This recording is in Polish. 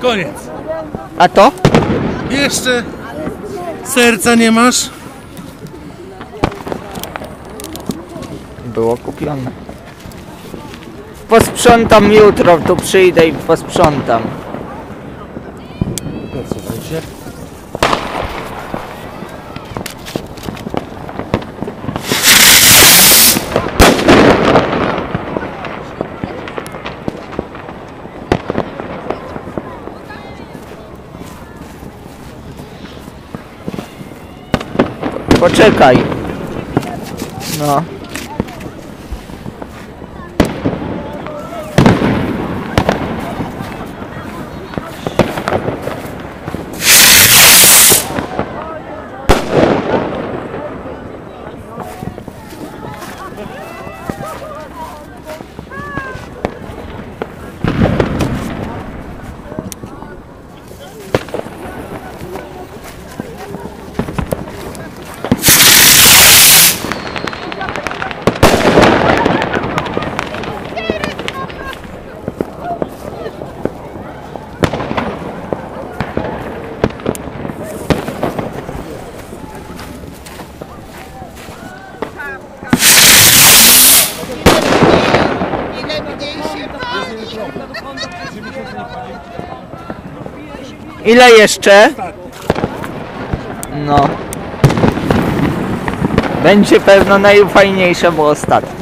koniec. A to? Jeszcze serca nie masz? Było kupione. Posprzątam jutro, tu przyjdę i posprzątam. Poczekaj. No. Ile jeszcze? No. Będzie pewno najfajniejsze, bo ostatnie.